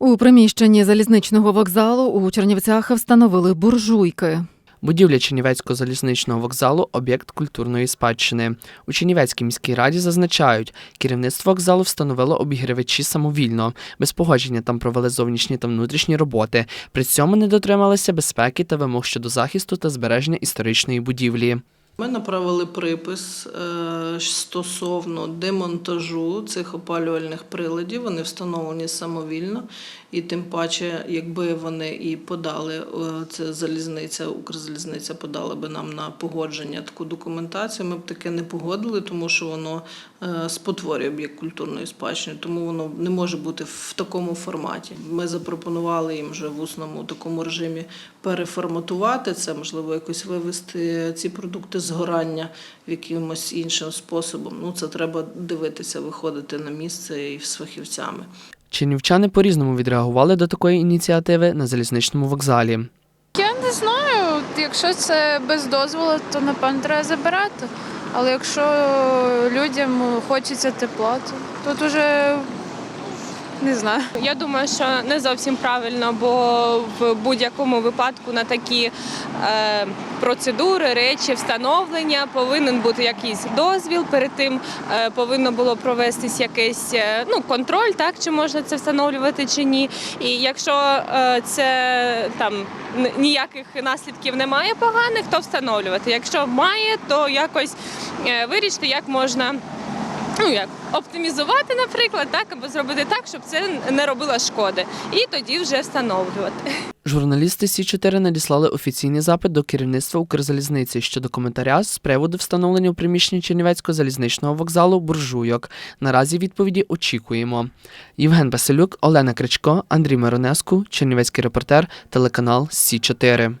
У приміщенні залізничного вокзалу у Чернівцях встановили буржуйки. Будівля Чернівецького залізничного вокзалу об'єкт культурної спадщини. У Чернівецькій міській раді зазначають, керівництво вокзалу встановило обігрівачі самовільно. Без погодження там провели зовнішні та внутрішні роботи. При цьому не дотрималися безпеки та вимог щодо захисту та збереження історичної будівлі. Ми направили припис е, стосовно демонтажу цих опалювальних приладів. Вони встановлені самовільно, і тим паче, якби вони і подали е, це залізниця, Укрзалізниця подала би нам на погодження таку документацію. Ми б таке не погодили, тому що воно е, спотворює об'єкт культурної спадщини, тому воно не може бути в такому форматі. Ми запропонували їм вже в усному такому режимі переформатувати це, можливо, якось вивести ці продукти згорання якимось іншим способом. Ну, це треба дивитися, виходити на місце і з фахівцями. Чернівчани по-різному відреагували до такої ініціативи на залізничному вокзалі. Я не знаю. Якщо це без дозволу, то напевно треба забирати. Але якщо людям хочеться тепла, то тут уже не знаю. Я думаю, що не зовсім правильно, бо в будь-якому випадку на такі е, процедури, речі, встановлення повинен бути якийсь дозвіл. Перед тим е, повинно було провестись якийсь е, ну, контроль, так чи можна це встановлювати чи ні. І якщо е, це там ніяких наслідків немає поганих, то встановлювати. Якщо має, то якось е, вирішити, як можна ну як оптимізувати, наприклад, так або зробити так, щоб це не робило шкоди, і тоді вже встановлювати. Журналісти Сі 4 надіслали офіційний запит до керівництва Укрзалізниці щодо коментаря з приводу встановлення у приміщенні Чернівецького залізничного вокзалу буржуйок. Наразі відповіді очікуємо. Євген Василюк, Олена Кричко, Андрій Миронеску, Чернівецький репортер, телеканал Сі 4